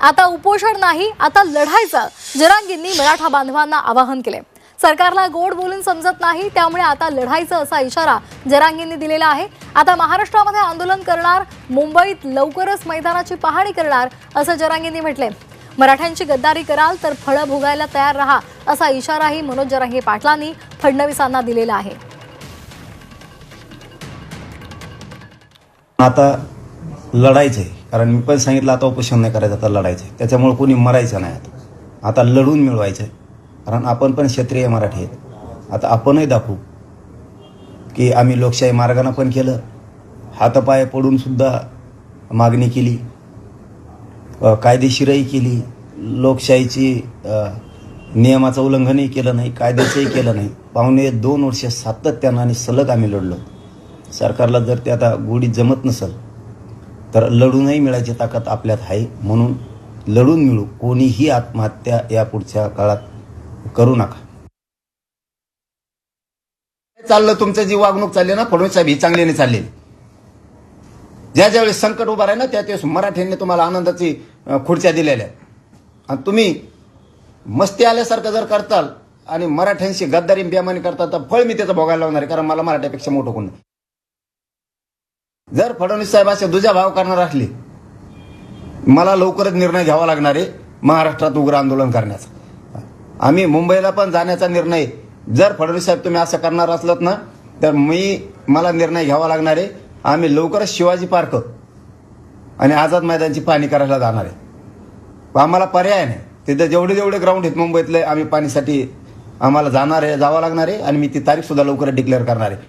आता उपोषण नाही आता लढायचं जरांगींनी मराठा बांधवांना आवाहन केले. सरकारला गोड बोलून समजत नाही त्यामुळे आता लढायचं असा इशारा जरांगींनी दिलेला आहे. आता महाराष्ट्रामध्ये आंदोलन करणार मुंबईत लवकरच मैदानाची पाहणी करणार असं जरांगींनी म्हटले. मराठ्यांची गद्दारी कराल तर फळं भोगायला तयार राहा असा इशाराही मनोज जरांगे पाटलांनी फडणवीसांना दिलेला आहे. आता लढायचंय कारण मी पण सांगितलं आता उपोषण नाही करायचं आता लढायचं आहे. त्याच्यामुळे कोणी मरायचं नाही आता. आता लढून मिळवायचं आहे. कारण आपण पण क्षत्रिय मराठी आहेत. आता आपणही दाखवू की आम्ही लोकशाही मार्गानं पण केलं. हातपाय पडूनसुद्धा मागणी केली. कायदेशीरही केली. लोकशाहीची नियमाचं उल्लंघनही केलं नाही कायद्याचंही केलं नाही. पाहुणे दोन वर्ष सातत्यानं आणि सलग आम्ही लढलो. सरकारला जर ते आता गोडी जमत नसेल तर लढूनही मिळायची ताकद आपल्यात आहे. म्हणून लढून मिळू. कोणीही आत्महत्या या पुढच्या काळात करू नका. चाललं तुमचं जी वागणूक चालली ना फडणवीस साहेब ही चांगली नाही चालली. ज्या ज्यावेळेस संकट उभं आहे ना त्या त्यावेळेस मराठ्यांनी तुम्हाला आनंदाची खुर्च्या दिलेल्या आणि तुम्ही मस्ती आल्यासारखं जर करताल आणि मराठ्यांशी गद्दारी बेमानी करता तर फळ मी त्याचं भोगायला लावणार आहे कारण मला मराठ्यापेक्षा मोठं कोण जर फडणवीस साहेब असे दुजा भाव करणार असले मला लवकरच निर्णय घ्यावा लागणार आहे महाराष्ट्रात उग्र आंदोलन करण्याचा. आम्ही मुंबईला पण जाण्याचा निर्णय जर फडणवीस साहेब तुम्ही असं करणार असलात ना तर मी मला निर्णय घ्यावा लागणार आहे. आम्ही लवकरच शिवाजी पार्क आणि आझाद मैदानची पाहणी करायला जाणार आहे. आम्हाला पर्याय नाही. तिथे जेवढे जेवढे ग्राउंड आहेत मुंबईतले आम्ही पाणीसाठी आम्हाला जाणार आहे जावं लागणार आहे आणि मी ती तारीख सुद्धा लवकर डिक्लेअर करणार आहे.